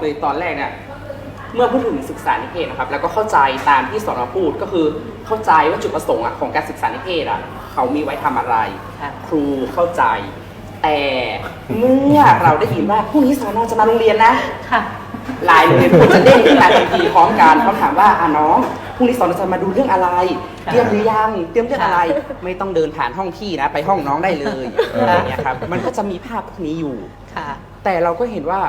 เลยตอนแรกเนี่ยเมื่อพูดถึงศึกษานิเทศนะครับ แล้วก็เข้าใจตามที่สอนอพูดก็คือเข้าใจว่าจุดประสงค์อะของการศึกษานิเทศอะเขามีไว้ทำอะไรค่ะครูเข้าใจ แต่เมื่อเราได้ยินว่าพรุ่งนี้สอนอจะมาโรงเรียนนะค่ะหลายโรงเรียนควรจะเด้งขึ้นมาทันทีพร้อมกันเขาถามว่าอะน้องพรุ่งนี้สอนจะมาดูเรื่องอะไรค่ะเตรียมหรือยังเตรียมเรื่องอะไรค่ะไม่ต้องเดินผ่านห้องพี่นะ ไปห้องน้องได้เลยเออออะไรอย่างเงี้ยครับมันก็จะมีภาพพวกนี้อยู่ค่ะแต่เราก็เห็นว่า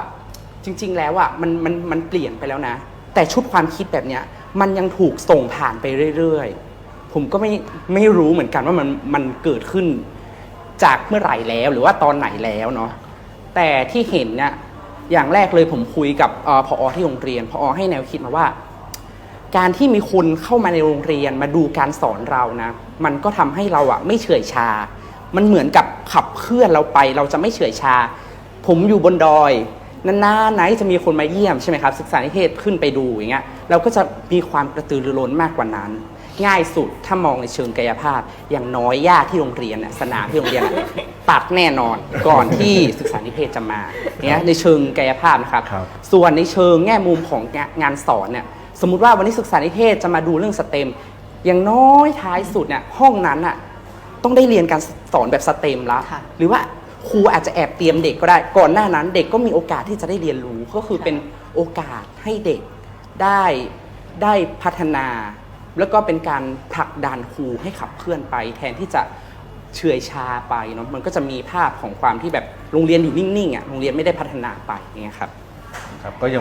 จริง ๆ แล้วอะมันมันมันเปลี่ยนไปแล้วนะ แต่ชุดความคิดแบบเนี้ยมันยังถูกส่งผ่านไปเรื่อยๆ ผมก็ไม่ไม่รู้เหมือนกันว่ามันมันเกิดขึ้นจากเมื่อไหร่แล้วหรือว่าตอนไหนแล้วเนาะแต่ที่เห็นเนี่ยอย่างแรกเลยผมคุยกับออพอที่โรงเรียนพออให้แนวคิดมาว่า การที่มีคนเข้ามาในโรงเรียนมาดูการสอนเรานะ มันก็ทำให้เราอะไม่เฉื่อยชา มันเหมือนกับขับเคลื่อนเราไป เราจะไม่เฉื่อยชา ผมอยู่บนดอย นานๆไหนจะมีคนมาเยี่ยมใช่ไหมครับศึกษานิเทศขึ้นไปดูอย่างเงี้ยเราก็จะมีความกระตือรือร้นมากกว่านั้น ง่ายสุดถ้ามองในเชิงกายภาพ อย่างน้อยหญ้าที่โรงเรียนน่ะสนามที่โรงเรียนน่ะ ตัดแน่นอนก่อนที่ศึกษานิเทศจะมาเนี่ยในเชิงกายภาพนะครับ ครับ ส่วนในเชิงแง่มุมของงานสอนเนี่ยสมมุติว่าวันนี้ศึกษานิเทศจะมาดูเรื่องสเต็ม อย่างน้อยท้ายสุดเนี่ยห้องนั้นน่ะต้องได้เรียนการสอนแบบสเต็มละค่ะ หรือว่า ครูอาจจะแอบเตรียมเด็กก็ได้ ก่อนหน้านั้นเด็กก็มีโอกาสที่จะได้เรียนรู้ก็คือเป็นโอกาสให้เด็กได้ได้พัฒนา แล้วก็เป็นการผลักดันครูให้ขับเคลื่อนไป แทนที่จะเฉื่อยชาไปเนาะมันก็จะมีภาพของความที่แบบโรงเรียนอยู่นิ่งๆอะโรงเรียนไม่ได้พัฒนาไปอย่างเงี้ยครับ ครับก็ยัง